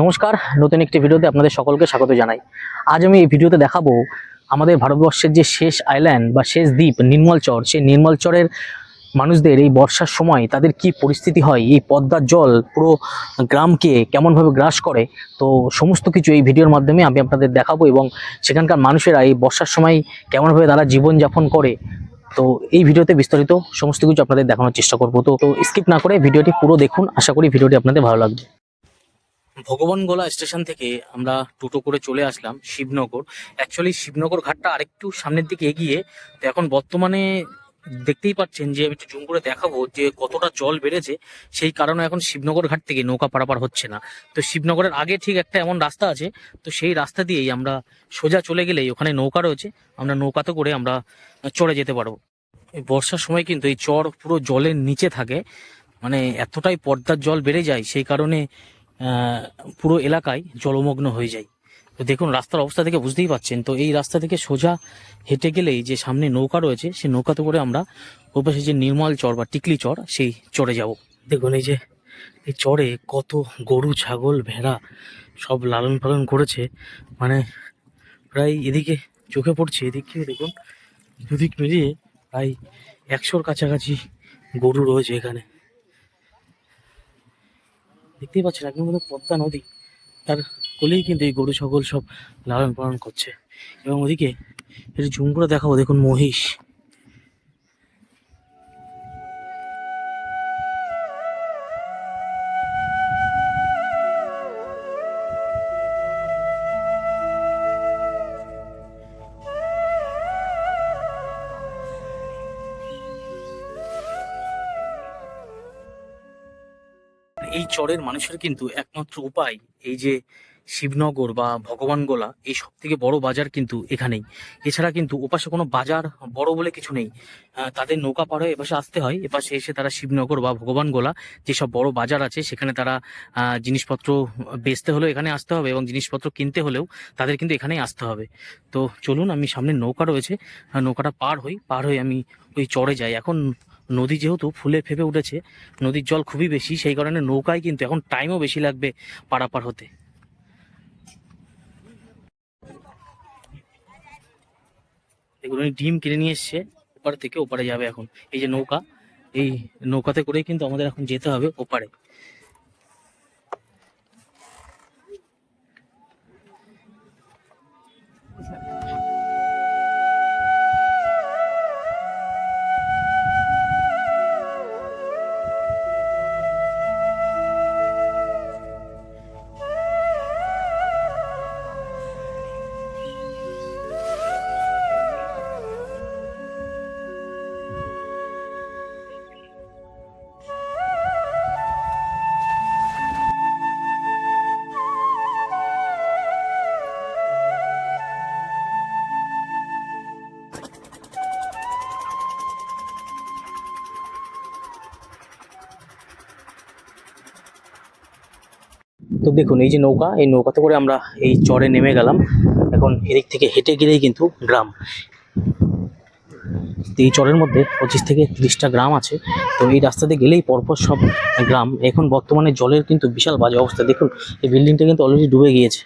নমস্কার, নতুন একটি ভিডিওতে আপনাদের সকলকে স্বাগত জানাই। আজ আমি এই ভিডিওতে দেখাবো আমাদের ভারতবর্ষের যে শেষ আইল্যান্ড বা শেষ দ্বীপ নির্মলচর সেই নির্মলচরের মানুষদের এই বর্ষার সময় তাদের কি পরিস্থিতি হয়, এই পদ্মার জল পুরো গ্রামকে কেমনভাবে গ্রাস করে, তো সমস্ত কিছু এই ভিডিওর মাধ্যমে আমি আপনাদের দেখাবো এবং সেখানকার মানুষেরা এই বর্ষার সময় কেমনভাবে তারা জীবনযাপন করে, তো এই ভিডিওতে বিস্তারিত সমস্ত কিছু আপনাদের দেখানোর চেষ্টা করব। তো তো স্কিপ না করে ভিডিওটি পুরো দেখুন, আশা করি ভিডিওটি আপনাদের ভালো লাগবে। ভগবানগোলা স্টেশন থেকে আমরা টোটো করে চলে আসলাম শিবনগর। অ্যাকচুয়ালি শিবনগর ঘাটটা আরেকটু সামনের দিকে এগিয়ে তো এখন বর্তমানে দেখতেই পাচ্ছেন যে, আমি একটু জুম করে দেখাবো যে কতটা জল বেড়েছে। সেই কারণে এখন শিবনগর ঘাট থেকে নৌকা পারাপার হচ্ছে না। তো শিবনগরের আগে ঠিক একটা এমন রাস্তা আছে, তো সেই রাস্তা দিয়েই আমরা সোজা চলে গেলেই ওখানে নৌকা রয়েছে। আমরা নৌকাতে করে আমরা চড়ে যেতে পারব। বর্ষার সময় কিন্তু এই চর পুরো জলের নিচে থাকে। মানে এতটাই পর্দার জল বেড়ে যায়, সেই কারণে পুরো এলাকায় জলমগ্ন হয়ে যায়। তো দেখুন, রাস্তার অবস্থা থেকে বুঝতেই পাচ্ছেন। তো এই রাস্তা থেকে সোজা হেঁটে গেলেই যে সামনে নৌকা রয়েছে, সেই নৌকাতে করে আমরা ওপাশে যে নির্মল চর বা টিকলি চর, সেই চরে যাব। দেখুন, এই যে এই চরে কত গরু, ছাগল, ভেড়া সব লালন পালন করেছে। মানে প্রায় এদিকে চোখে পড়ছে, এদিকে দেখুন, দুদিক মিলিয়ে প্রায় একশোর কাছাকাছি গরু রয়েছে এখানে। দেখতেই পাচ্ছেন, একদম কিন্তু পদ্মা নদী। তার কোলেই কিন্তু এই গরু, ছাগল সব লালন পালন করছে। এবং ওদিকে একটু জুম করে দেখাবো, দেখুন মহিষ। এই চরের মানুষের কিন্তু একমাত্র উপায় এই যে শিবনগর বা ভগবানগোলা এই সব থেকে বড় বাজার কিন্তু এখানেই। এছাড়া কিন্তু ওপাশে কোনো বাজার বড় বলে কিছু নেই। তাদের নৌকা পার হয়ে এপাশে আসতে হয়। এপাশে এসে তারা শিবনগর বা ভগবানগোলা যেসব বড় বাজার আছে, সেখানে তারা জিনিসপত্র বেচতে হলেও এখানে আসতে হবে এবং জিনিসপত্র কিনতে হলেও তাদের কিন্তু এখানেই আসতে হবে। তো চলুন, আমি সামনে নৌকা রয়েছে। নৌকাটা পার হই, পার হয়ে আমি ওই চরে যাই। এখন নদী যেহেতু ফুলে ফেপে উঠেছে, নদীর জল খুবই বেশি, সেই কারণে নৌকায় কিন্তু এখন টাইমও বেশি লাগবে পারাপার হতে। এগুলো ডিম কিনে নিয়ে এসছে, ওপার থেকে ওপারে যাবে এখন। এই যে নৌকা, এই নৌকাতে করেই কিন্তু আমাদের এখন যেতে হবে ওপারে। তো দেখুন, এই যে নৌকা, এই নৌকাতে করে আমরা এই চরে নেমে গেলাম। এখন এদিক থেকে হেঁটে গেলেই কিন্তু গ্রাম। এই চরের মধ্যে পঁচিশ থেকে তিরিশটা গ্রাম আছে। তো এই রাস্তাতে গেলেই পরপর সব গ্রাম। এখন বর্তমানে জলের কিন্তু বিশাল বাজে অবস্থা। দেখুন, এই বিল্ডিংটা কিন্তু অলরেডি ডুবে গিয়েছে।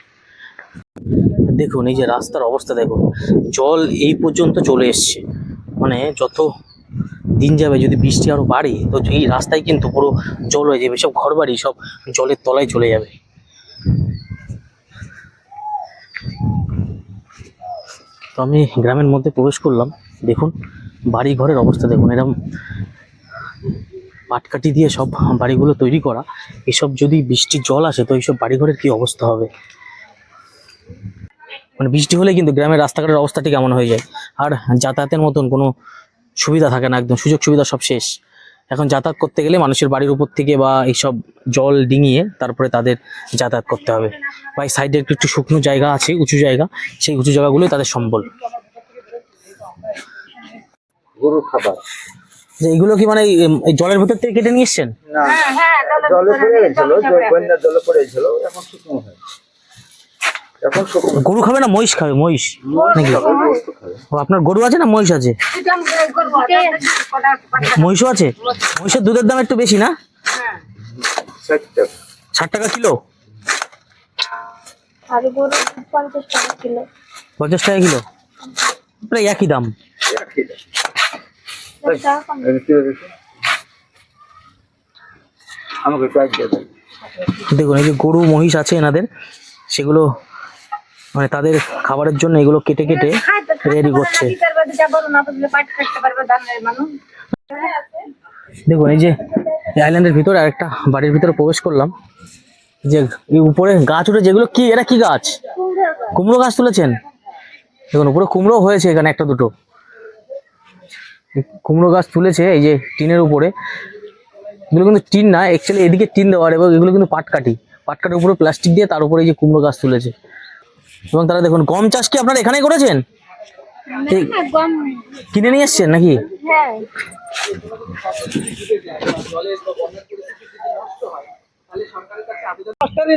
দেখুন, এই যে রাস্তার অবস্থা, দেখুন। জল এই পর্যন্ত চলে এসছে। মানে যত দিন যাবে, যদি বৃষ্টি আরও বাড়ে, তো এই রাস্তায় কিন্তু পুরো জল হয়ে যাবে। সব ঘর বাড়ি সব জলের তলায় চলে যাবে। তো আমি গ্রামের মধ্যে প্রবেশ করলাম। দেখুন বাড়ি ঘরের অবস্থা দেখুন এরকম পাটকাঠি দিয়ে সব বাড়িগুলো তৈরি করা। এসব যদি বৃষ্টির জল আসে, তো এইসব বাড়িঘরের কি অবস্থা হবে? মানে বৃষ্টি হলে কিন্তু গ্রামের রাস্তাঘাটের অবস্থাটি কেমন হয়ে যায়? আর যাতায়াতের মতন কোনো সুবিধা থাকে না, একদম সুযোগ সুবিধা সব শেষ। এখন যাতায়াত করতে গেলে মানুষের বাড়ির উপর থেকে বা এইসব জল ডিঙিয়ে তারপরে তাদের যাতায়াত করতে হবে। বা এই সাইডে একটু একটু শুকনো জায়গা আছে উঁচু জায়গা। সেই উঁচু জায়গাগুলোই তাদের সম্বল। গরুর খাবার। যে এইগুলো কি মানে জলের ভেতর থেকে কেটে নিয়ে এসছেন? জলে পড়ে গেছিল বন্যার জলে পড়ে গেছিল। এখন শুকনো হয় গরু খাবে না মহিষ খাবে মহিষ? নাকি? ও, আপনার গরু আছে না মহিষ আছে? মহিষও আছে? মহিষের দুধের দাম একটু বেশি না? ষাট টাকা। কিলো? পঞ্চাশ টাকা কিলো। পঞ্চাশ টাকা কিলো? প্রায় একই দাম। একই দাম। আমাকে দেখুন এই যে গরু মহিষ আছে এনাদের সেগুলো মানে তাদের খাবারের জন্য এগুলো কেটে কেটে রেডি করছে। দেখুন এই যে আইল্যান্ডের ভিতরে আরেকটা বাড়ির ভিতরে প্রবেশ করলাম। যে উপরে গাছ উঠে যেগুলো কি এরা কি গাছ? কুমড়ো গাছ তুলেছেন? দেখুন উপরে কুমড়ো হয়েছে এখানে একটা দুটো। কুমড়ো গাছ তুলেছে এই যে টিনের উপরে। এগুলো কিন্তু টিন না অ্যাকচুয়ালি এদিকে টিন দেওয়ার এবং এগুলো কিন্তু পাটকাঠি। পাটকাঠির উপরে প্লাস্টিক দিয়ে তার উপরে এই যে কুমড়ো গাছ তুলেছে। এবং তারা দেখুন গম চাষ কি আপনারা এখানেই করেছেন? কিনে নিয়ে এসছেন নাকি? হ্যাঁ।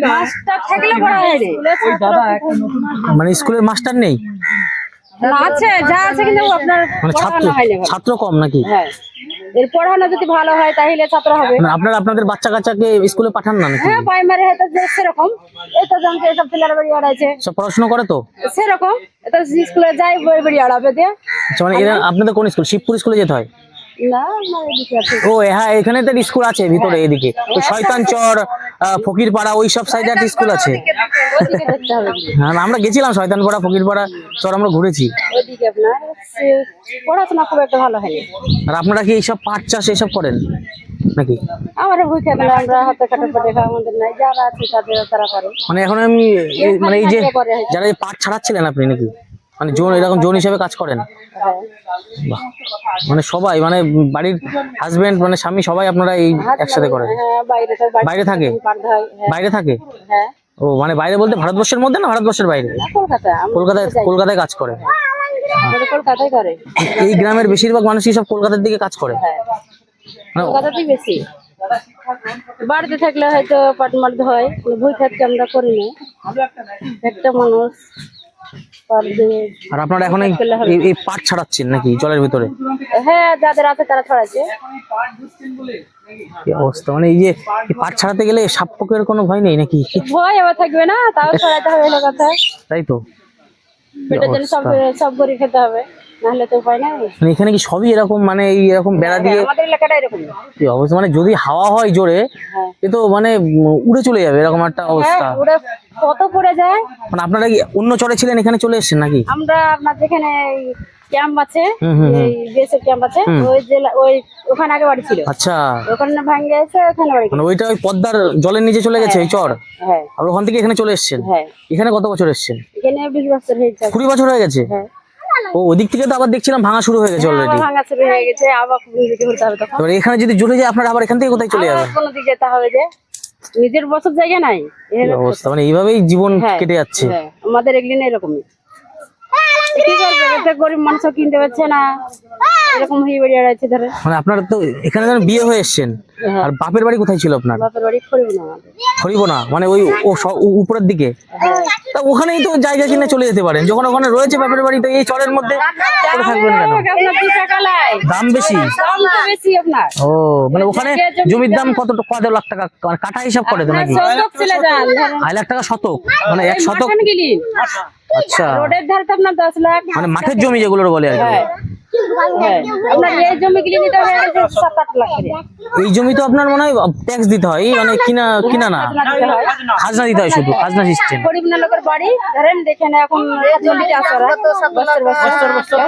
মাছটা থাকলে বড় হয় রে। মানে স্কুলের মাস্টার নেই? আছে যা আছে কিন্তু আপনার মানে ছাত্র। ছাত্র কম নাকি? হ্যাঁ। এর পড়ানো যদি ভালো হয় তাহলে ছাত্র হবে। মানে আপনারা আপনাদের বাচ্চা কাচ্চাকে স্কুলে পাঠান না হ্যাঁ প্রাইমারি হয়তো যে সেরকম। এই তো জনকে সব ছেলের বাড়ি আড়াইছে সব পড়াশোনা করে তো? সেরকম। এত স্কুলে যাই বই বাড়ি আড়াবে দিয়ে। আচ্ছা মানে আপনাদের কোন স্কুল? শিবপুর স্কুলে যেতে হয়? ও হ্যাঁ এখানে তো স্কুল আছে ভিতরে এদিকে। ওই শয়তান চর ফকিরপাড়া ওই সব সাইডে একটা স্কুল আছে। হ্যাঁ আমরা গেছিলাম শয়তানপাড়া ফকিরপাড়া চর আমরা ঘুরেছি। পড়াশোনা খুব একটা ভালো হয়নি। আর আপনারা কি এইসব পাট চাষ এইসব করেন নাকি? আমার ভুই খেতে আমরা হাতে কাটা পটে খাওয়া আমাদের নাই যারা আছে তাদের তারা করে। মানে এখন আমি মানে এই যে যারা এই পাট ছাড়াচ্ছিলেন আপনি নাকি? মানে জোন এরকম জোন হিসেবে কাজ করেন? বাহ। মানে সবাই মানে বাড়ির হাজবেন্ড মানে স্বামী সবাই আপনারা এই একসাথে করেন? বাইরে থাকে? বাইরে থাকে? ও মানে বাইরে বলতে ভারতবর্ষের মধ্যে না ভারতবর্ষের বাইরে? কলকাতায় কলকাতায় কাজ করে? এই গ্রামের বেশিরভাগ মানুষই সব কলকাতার দিকে কাজ করে? মানে বাড়িতে থাকলে হয়তো পাট মারতে হয় ভুই খাতকে আমরা করি না। একটা মানুষ। আর আপনারা এখন এই পাট ছাড়াচ্ছেন নাকি জলের ভিতরে? হ্যাঁ যাদের আছে তারা ছড়াচ্ছে। অবস্থা? মানে এই যে পাট ছাড়াতে গেলে সাপ পোকের কোনো ভয় নেই নাকি? ভয় আবার থাকবে না তাও ছাড়াতে হবে এলো কথা। তাই তো। পেটের জন্য সব সব করে খেতে হবে। নাহলে তো উপায় নাই। মানে এখানে কি সবই এরকম মানে এরকম বেড়া দিয়ে আমাদের এলাকাটা এরকম। কি অবস্থা? মানে যদি হাওয়া হয় জোরে হ্যাঁ। এ তো মানে উড়ে চলে যাবে এরকম একটা হ্যাঁ অবস্থা। কত পড়ে যায়? মানে আপনারা কি অন্য চরে ছিলেন এখানে চলে এসেছেন নাকি? আমরা আপনার যেখানে ক্যাম্প আছে। এই বিএসএফ ক্যাম্প আছে ওই জেলা ওই ওখানে আগে বাড়ি ছিল। আচ্ছা। ওখানে এসে ওখানে বাড়ি মানে ওইটা ওই পদ্মার জলের নিচে চলে গেছে ওই চর? হ্যাঁ। আর ওখান থেকে এখানে চলে এসেছেন? হ্যাঁ। এখানে কত বছর এসেছেন? এখানে বিশ বছর হয়েছে। কুড়ি বছর হয়ে গেছে? হ্যাঁ। ও ওদিক থেকে তো আবার দেখছিলাম ভাঙা শুরু হয়ে গেছে অলরেডি আবার ভাঙা শুরু হয়ে গেছে আবার কোন দিকে ঘুরতে হবে তখন। এবার এখানে যদি জুড়ে যায় আপনারা আবার এখান থেকে কোথায় চলে যাবেন? কোন দিকে যেতে হবে যে নিজের বসার জায়গা নাই অবস্থা? মানে এইভাবেই জীবন হ্যাঁ, কেটে যাচ্ছে। হ্যাঁ, আমাদের এগুলি এরকমই। কি করবে? গরিব মানুষও কিনতে পারছে না। এরকম হয়ে বেরিয়ে আছে ধরে। মানে আপনারা তো এখানে বিয়ে হয়ে এসেছেন। হ্যাঁ। আর বাপের বাড়ি কোথায় ছিল আপনার? বাপের বাড়ি না আমাদের। হরিব না? মানে ওই ও উপরের দিকে? তা ওখানেই তো জায়গা কিনে চলে যেতে পারেন। যখন ওখানে রয়েছে বাপের বাড়ি তো এই চরের মধ্যে পড়ে থাকবেন কেন? দাম বেশি। দাম তো বেশি আপনার। ও মানে ওখানে জমির দাম কত কত লাখ টাকা? মানে কাঠা হিসাব করে তো নাকি? শতক আড়াই লাখ টাকা শতক। মানে এক শতক আচ্ছা। রোডের ধারে তো আপনার দশ লাখ মানে মাঠের জমি যেগুলো বলে আর কি। হ্যাঁ। এই জমি কিনে নিতে হয়ে এই জমি তো আপনার মনে হয় ট্যাক্স দিতে হয় মানে কিনা কিনা না। খাজনা দিতে হয়। হয় শুধু খাজনা সিস্টেম গরিব লোকের বাড়ি ধরেন দেখেন এখন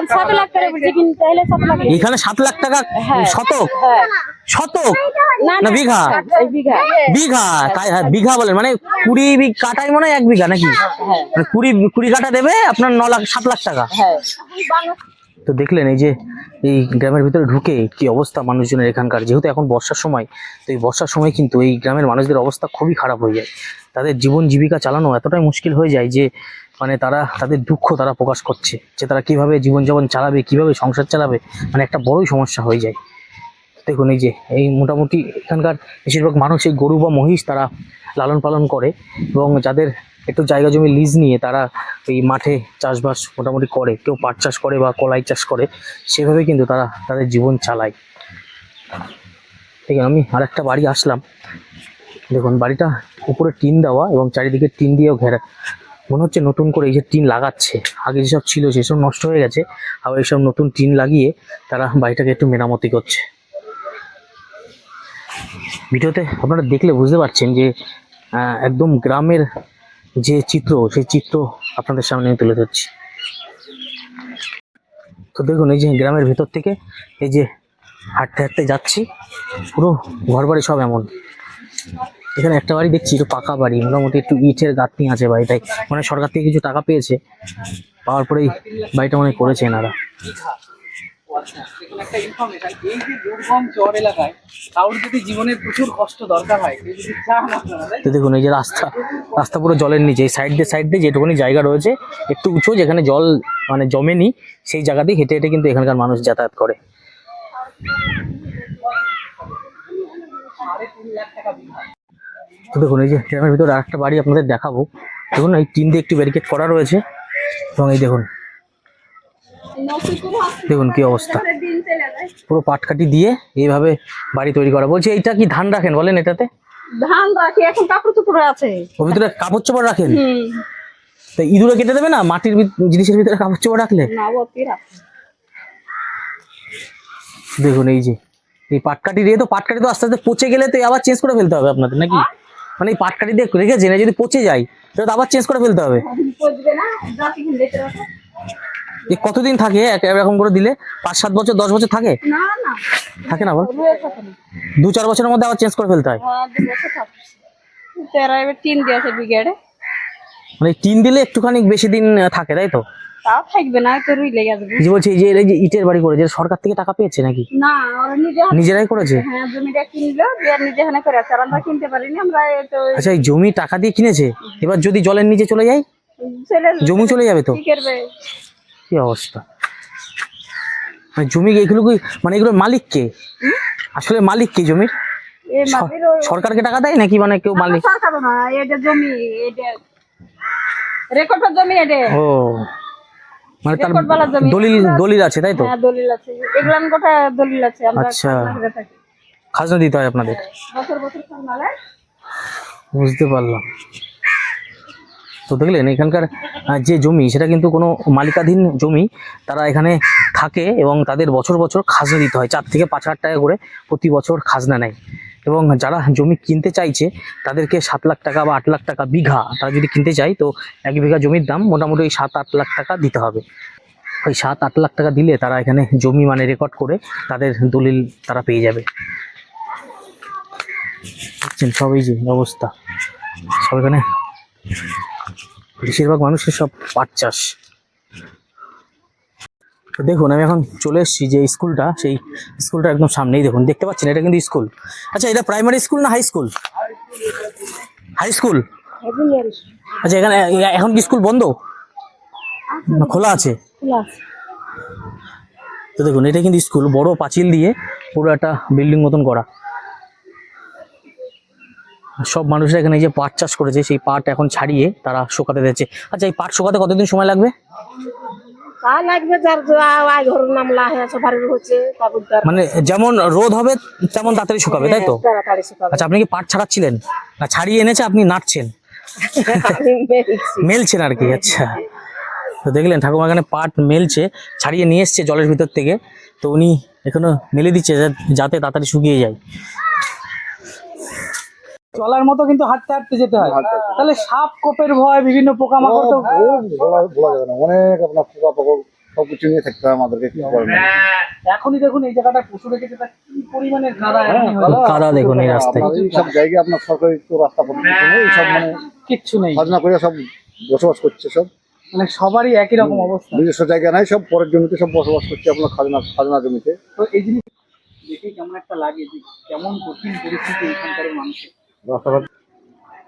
সাত লাখ করে বলছে কিনতে হলে সাত লাখ এখানে সাত লাখ টাকা শতক? হ্যাঁ। শতক? না না বিঘা? বিঘা। বিঘা? তাই হ্যাঁ বিঘা বলেন। মানে কুড়ি বি- কাটায় মনে হয় এক বিঘা নাকি? হ্যাঁ। মানে কুড়ি কুড়ি কাটা দেবে আপনার ন লাখ সাত লাখ টাকা। হ্যাঁ। তো দেখলেন এই যে এই গ্রামের ভিতরে ঢুকে কি অবস্থা মানুষজনের এখানকার? যেহেতু এখন বর্ষার সময়, তো এই বর্ষার সময় কিন্তু এই গ্রামের মানুষদের অবস্থা খুবই খারাপ হয়ে যায়। তাদের জীবন জীবিকা চালানো এতটাই মুশকিল হয়ে যায় যে মানে তারা, তাদের দুঃখ তারা প্রকাশ করছে যে তারা কীভাবে জীবনযাপন চালাবে, কীভাবে সংসার চালাবে মানে একটা বড়ই সমস্যা হয়ে যায়। দেখুন এই যে, এই মোটামুটি এখানকার বেশিরভাগ মানুষ এই গরু বা মহিষ তারা লালন পালন করে এবং যাদের একটু জায়গা জমি লিজ নিয়ে তারা এই মাঠে চাষবাস মোটামুটি করে। কেউ পাট চাষ করে বা কলাই চাষ করে, সেভাবে কিন্তু তারা তাদের জীবন চালায়। ঠিক আমি আরেকটা বাড়ি আসলাম। দেখুন, বাড়িটা উপরে টিন দেওয়া এবং চারিদিকে টিন দিয়েও ঘেরা। মনে হচ্ছে নতুন করে এই যে টিন লাগাচ্ছে। আগে যেসব ছিল সেসব নষ্ট হয়ে গেছে। আবার এইসব নতুন টিন লাগিয়ে তারা বাড়িটাকে একটু মেরামতি করছে। ভিডিওতে আপনারা দেখলে বুঝতে পারছেন যে একদম গ্রামের যে চিত্র, সেই চিত্র আপনাদের সামনে আমি তুলে ধরছি। তো দেখুন, এই যে গ্রামের ভেতর থেকে এই যে হাঁটতে হাঁটতে যাচ্ছি, পুরো ঘর বাড়ি সব এমন। এখানে একটা বাড়ি দেখছি, একটু পাকা বাড়ি, মোটামুটি একটু ইটের গাঁথনি আছে বাড়িটাই মানে সরকার থেকে কিছু টাকা পেয়েছে, পাওয়ার পরেই বাড়িটা মনে করেছে এনারা। আচ্ছা একটা ইনফরমেশন এই যে দুর্গম চর এলাকায় কারোর যদি জীবনে প্রচুর কষ্ট দরকার হয় যদি চান আপনারা দেখুন, এই যে রাস্তা রাস্তা পুরো জলের নিচে, এই সাইড দিয়ে সাইড দিয়ে যেটুকুনি জায়গা রয়েছে, একটু উঁচু, যেখানে জল মানে জমেনি, সেই জায়গা দিয়ে হেঁটে হেঁটে কিন্তু এখানকার মানুষ যাতায়াত করে। দেখুন, এই যে গ্রামের ভিতরে আরেকটা বাড়ি আপনাদের দেখাবো। দেখুন, এই টিন দিয়ে একটু ব্যারিকেড করা রয়েছে। এবং এই দেখুন দেখুন কি অবস্থা। পুরো পাটকাঠি দিয়ে এইভাবে বাড়ি তৈরি করা। বলছি এইটা কি ধান রাখেন বলেন এটাতে? ধান রাখি এখন কাপড় চোপড় আছে। ভিতরে কাপড় চোপড় রাখেন? তা ইঁদুরে কেটে দেবে না? মাটির জিনিসের ভিতরে কাপড় চোপড় রাখলে? না দেখুন এই যে এই পাটকাঠি দিয়ে তো পাটকাঠি তো আস্তে আস্তে পচে গেলে তো আবার চেঞ্জ করে ফেলতে হবে আপনাদের নাকি? মানে এই পাটকাঠি দিয়ে রেখেছেন এই যদি পচে যায় তাহলে তো আবার চেঞ্জ করে ফেলতে হবে। এ কতদিন থাকে এরকম করে দিলে? পাঁচ সাত বছর দশ বছর থাকে? থাকে না বল দু চার বছরের মধ্যে আবার চেঞ্জ করে ফেলতে হয়? হ্যাঁ টিন দিয়েছে মানে টিন দিলে একটুখানি বেশি দিন থাকে তাই তো? তাও থাকবে না তো রুই লেগে যাবে এই বলছি এই যে এই যে ইটের বাড়ি করেছে সরকার থেকে টাকা পেয়েছে নাকি? না ওরা নিজে নিজেরাই করেছে? হ্যাঁ জমিটা কিনলো দিয়ে নিজে হানে করে আছে আমরা কিনতে পারিনি আমরা এই তো আচ্ছা এই জমি টাকা দিয়ে কিনেছে? এবার যদি জলের নিচে চলে যায়? জমি চলে যাবে তো? কি করবে? কি অবস্থা? মানে জমি এগুলো কি মানে এগুলোর মালিক কে? আসলে মালিক কে জমির? সরকারকে টাকা দেয় নাকি মানে কেউ মালিক? সরকার না এটা জমি এটা রেকর্ডের জমি এটা। ও মানে তার দলিল দলিল আছে তাই তো? হ্যাঁ দলিল আছে। এগুলান গোটা দলিল আছে আমরা আচ্ছা। খাজনা দিতে হয় আপনাদের? বছর বছর বুঝতে পারলাম। তো দেখলেন এখানকার যে জমি, সেটা কিন্তু কোনো মালিকাধীন জমি, তারা এখানে থাকে এবং তাদের বছর বছর খাজনা দিতে হয়। চার থেকে পাঁচ হাজার টাকা করে প্রতি বছর খাজনা নেয়। এবং যারা জমি কিনতে চাইছে, তাদেরকে সাত লাখ টাকা বা আট লাখ টাকা বিঘা, তারা যদি কিনতে চায়, তো এক বিঘা জমির দাম মোটামুটি সাত আট লাখ টাকা দিতে হবে। ওই সাত আট লাখ টাকা দিলে তারা এখানে জমি মানে রেকর্ড করে তাদের দলিল তারা পেয়ে যাবে। দেখছেন সব এই যে অবস্থা। সব এখানে বেশিরভাগ মানুষের সব পাট চাষ। দেখুন, আমি এখন চলে এসেছি যে স্কুলটা, সেই স্কুলটা একদম সামনেই দেখুন। দেখতে পাচ্ছেন, এটা কিন্তু স্কুল। আচ্ছা এটা প্রাইমারি স্কুল না হাই স্কুল? High school? আচ্ছা এখানে, এখন কি স্কুল বন্ধ? খোলা আছে। তো দেখুন, এটা কিন্তু স্কুল, বড় পাঁচিল দিয়ে পুরো একটা বিল্ডিং মতন করা। সব মানুষরা এখানে যে পাট চাষ করেছে সেই পাট এখন ছাড়িয়ে তারা শুকাতে দিচ্ছে আচ্ছা এই পাট শুকাতে কতদিন সময় লাগবে? হ্যাঁ মানে যেমন রোদ হবে তেমন তাড়াতাড়ি শুকাবে তাই তো? আচ্ছা আপনি কি পাট ছাড়াচ্ছিলেন? না ছাড়িয়ে এনেছে আপনি নাটছেন মেলছেন আর কি আচ্ছা। তো দেখলেন ঠাকুমা এখানে পাট মেলছে ছাড়িয়ে নিয়ে এসছে জলের ভিতর থেকে। তো উনি এখনও মেলে দিচ্ছে যাতে তাড়াতাড়ি শুকিয়ে যায়। চলার মতো কিন্তু হাঁটতে হাঁটতে যেতে হয়। তাহলে সাপ কোপের ভয় বিভিন্ন পোকামাকড় তো বলা বলা যাবে না। অনেক আপনার পোকা পাকড় সবকিছু নিয়ে থাকতে হয় আমাদেরকে কি করবেন এখনই দেখুন এই জায়গাটা পশু রেখেছে কি পরিমাণের কাদা কাদা দেখুন এই রাস্তায়। আপনার সব জায়গায় আপনার সরকারি তো রাস্তা পথ নেই সব মানে কিচ্ছু নেই। খাজনা করে সব বসবাস করছে সব। মানে সবারই একই রকম অবস্থা। নিজস্ব জায়গা নাই সব পরের জমিতে সব বসবাস করছে আপনার খাজনা খাজনা জমিতে। তো এই জিনিস দেখে কেমন একটা লাগে যে কেমন কঠিন পরিস্থিতি এখানকার মানুষের।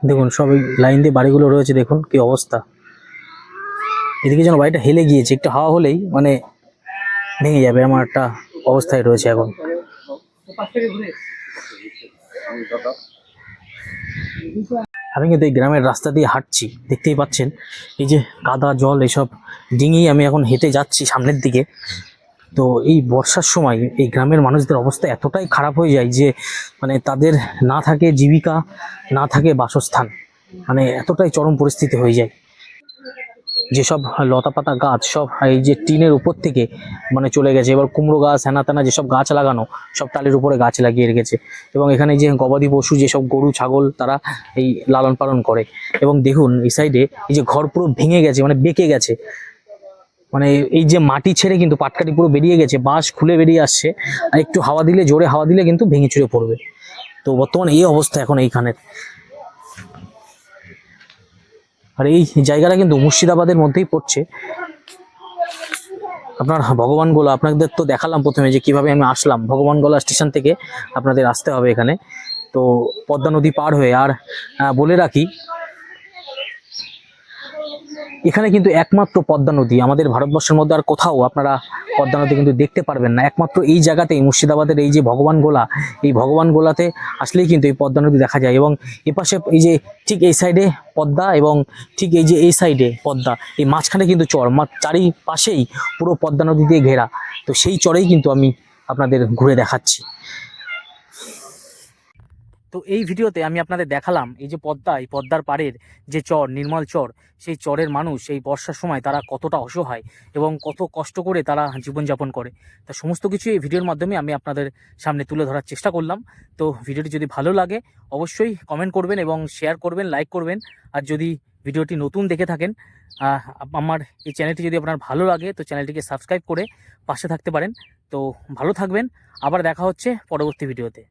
দেখুন, সব এই লাইন দিয়ে বাড়িগুলো রয়েছে, দেখুন কি অবস্থা। এদিকে যেন বাড়িটা হেলে গিয়েছে, একটু হাওয়া হলেই মানে ভেঙে যাবে আমার একটা অবস্থায় রয়েছে এখন। আমি কিন্তু এই গ্রামের রাস্তা দিয়ে হাঁটছি, দেখতেই পাচ্ছেন, এই যে কাদা, জল, এসব ডিঙেই আমি এখন হেঁটে যাচ্ছি সামনের দিকে। তো এই বর্ষার সময় এই গ্রামের মানুষদের অবস্থা এতটাই খারাপ হয়ে যায় যে মানে তাদের না থাকে জীবিকা, না থাকে বাসস্থান। মানে এতটাই চরম পরিস্থিতি হয়ে যায়। যেসব লতা পাতা গাছ, সব এই যে টিনের উপর থেকে মানে চলে গেছে, এবার কুমড়ো গাছ হ্যানা ত্যানা যেসব গাছ লাগানো, সব টালির উপরে গাছ লাগিয়ে রেখেছে। এবং এখানে যে গবাদি পশু, যেসব গরু, ছাগল, তারা এই লালন পালন করে। এবং দেখুন, এই সাইডে এই যে ঘর পুরো ভেঙে গেছে মানে বেঁকে গেছে। মানে এই যে মাটি ছেড়ে কিন্তু পাটকাটি পুরো বেরিয়ে গেছে, বাঁশ খুলে বেরিয়ে আসছে, আর একটু হাওয়া দিলে, জোরে হাওয়া দিলে কিন্তু ভেঙে চুরে পড়বে। তো বর্তমানে এই অবস্থা এখন এইখানের। আর এই জায়গাটা কিন্তু মুর্শিদাবাদের মধ্যেই পড়ছে। আপনার ভগবান গোলা, আপনাদের তো দেখালাম প্রথমে যে কীভাবে আমি আসলাম। ভগবান গোলা স্টেশন থেকে আপনাদের আসতে হবে এখানে। তো পদ্মা নদী পার হয়ে, আর বলে রাখি এখানে কিন্তু একমাত্র পদ্মা নদী। আমাদের ভারতবর্ষের মধ্যে আর কোথাও আপনারা পদ্মা নদী কিন্তু দেখতে পারবেন না। একমাত্র এই জায়গাতেই, মুর্শিদাবাদের এই যে ভগবান গোলা, এই ভগবান গোলাতে আসলেই কিন্তু এই পদ্মা নদী দেখা যায় এবং এপাশে এই যে ঠিক এই সাইডে পদ্মা এবং ঠিক এই যে এই সাইডে পদ্মা, এই মাঝখানে কিন্তু চর চারিপাশেই পুরো পদ্মা নদী দিয়ে ঘেরা। তো সেই চরেই কিন্তু আমি আপনাদের ঘুরে দেখাচ্ছি। তো এই ভিডিওতে আমি আপনাদের দেখালাম এই যে পদ্মা, এই পদ্মার পাড়ের যে চর, নির্মল চর, সেই চরের মানুষ এই বর্ষার সময় তারা কতটা অসহায় এবং কত কষ্ট করে তারা জীবনযাপন করে। তা সমস্ত কিছু এই ভিডিওর মাধ্যমে আমি আপনাদের সামনে তুলে ধরার চেষ্টা করলাম। তো ভিডিওটি যদি ভালো লাগে, অবশ্যই কমেন্ট করবেন এবং শেয়ার করবেন লাইক করবেন। আর যদি ভিডিওটি নতুন দেখে থাকেন আমার এই চ্যানেলটি যদি আপনার ভালো লাগে, তো চ্যানেলটিকে সাবস্ক্রাইব করে পাশে থাকতে পারেন। তো ভালো থাকবেন, আবার দেখা হচ্ছে পরবর্তী ভিডিওতে।